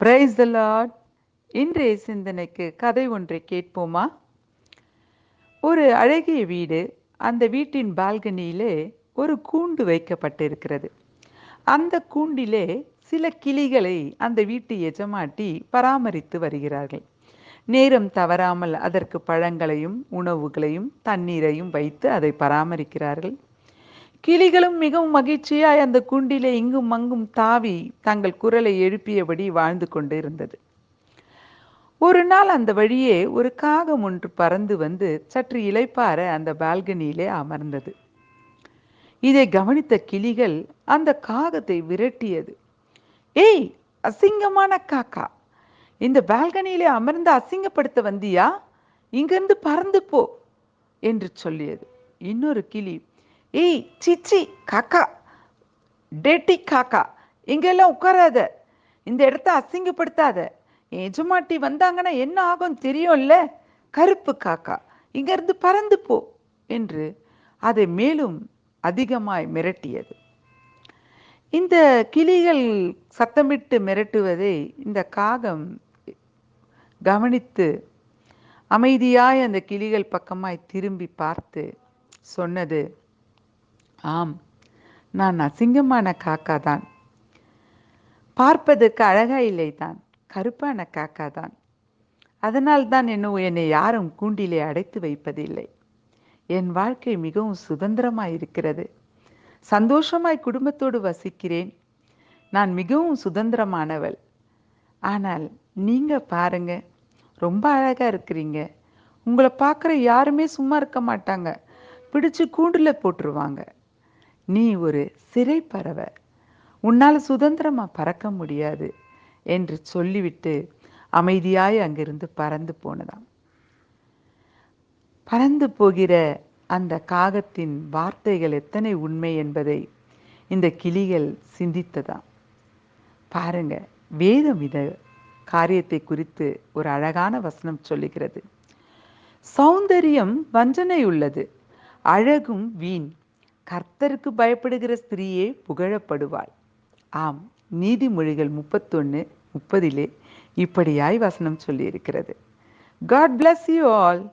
Praise the Lord இன்றைய சிந்தனைக்கு கதை ஒன்றை கேட்போமா? ஒரு அழகிய வீடு அந்த வீட்டின் பால்கனியிலே ஒரு கூண்டு வைக்கப்பட்டிருக்கிறது. அந்த கூண்டிலே சில கிளிகளை அந்த வீட்டு எஜமாட்டி பராமரித்து வருகிறார்கள். நேரம் தவறாமல் அதற்கு பழங்களையும் உணவுகளையும் தண்ணீரையும் வைத்து அதை பராமரிக்கிறார்கள். கிளிகளும் மிகவும் மகிழ்ச்சியாய் அந்த குண்டிலே இங்கும் அங்கும் தாவி தங்கள் குரலை எழுப்பியபடி வாழ்ந்து கொண்டிருந்தது. ஒரு நாள் அந்த வழியே ஒரு காகம் ஒன்று பறந்து வந்து சற்று இளைப்பார அந்த பால்கனியிலே அமர்ந்தது. இதை கவனித்த கிளிகள் அந்த காகத்தை விரட்டியது. ஏய் அசிங்கமான காக்கா! இந்த பால்கனியிலே அமர்ந்து அசிங்கப்படுத்த வந்தியா? இங்கிருந்து பறந்து போ! என்று சொல்லியது. இன்னொரு கிளி ஏய் சிச்சி காக்கா. டேட்டி காக்கா. இங்கெல்லாம் உட்காராத. இந்த இடத்த அசிங்கப்படுத்தாத. என் எஜமாட்டி வந்தாங்கன்னா என்ன ஆகும் தெரியும்ல? கருப்பு காக்கா இங்கேருந்து பறந்து போ என்று அதை மேலும் அதிகமாய் மிரட்டியது. இந்த கிளிகள் சத்தமிட்டு மிரட்டுவதை இந்த காகம் கவனித்து அமைதியாய் அந்த கிளிகள் பக்கமாய் திரும்பி பார்த்து சொன்னது ஆம் நான் அசிங்கமான காக்கா தான் பார்ப்பதற்கு அழகா இல்லை தான் கருப்பான காக்கா தான் அதனால் தான் இன்னும் என்னை யாரும் கூண்டிலே அடைத்து வைப்பதில்லை. என் வாழ்க்கை மிகவும் சுதந்திரமாய் இருக்கிறது. சந்தோஷமாய் குடும்பத்தோடு வசிக்கிறேன். நான் மிகவும் சுதந்திரமானவள். ஆனால் நீங்க பாருங்க ரொம்ப அழகா இருக்கிறீங்க. உங்களை பார்க்குற யாருமே சும்மா இருக்க மாட்டாங்க. பிடிச்சு கூண்டில் போட்டுருவாங்க. நீ ஒரு சிறை பறவை உன்னால் சுதந்திரமா பறக்க முடியாது என்று சொல்லிவிட்டு அமைதியாய் அங்கிருந்து பறந்து போனதாம். பறந்து போகிற அந்த காகத்தின் வார்த்தைகள் எத்தனை உண்மை என்பதை இந்த கிளிகள் சிந்தித்ததாம். பாருங்க வேதம் இத காரியத்தை குறித்து ஒரு அழகான வசனம் சொல்லுகிறது. சௌந்தரியம் வஞ்சனை உள்ளது அழகும் வீண். கர்த்தருக்கு பயப்படுகிற ஸ்திரீயே புகழப்படுவாள். ஆம் நீதிமொழிகள் முப்பத்தொன்று முப்பதிலே இப்படியாய் வசனம் சொல்லியிருக்கிறது. God bless you all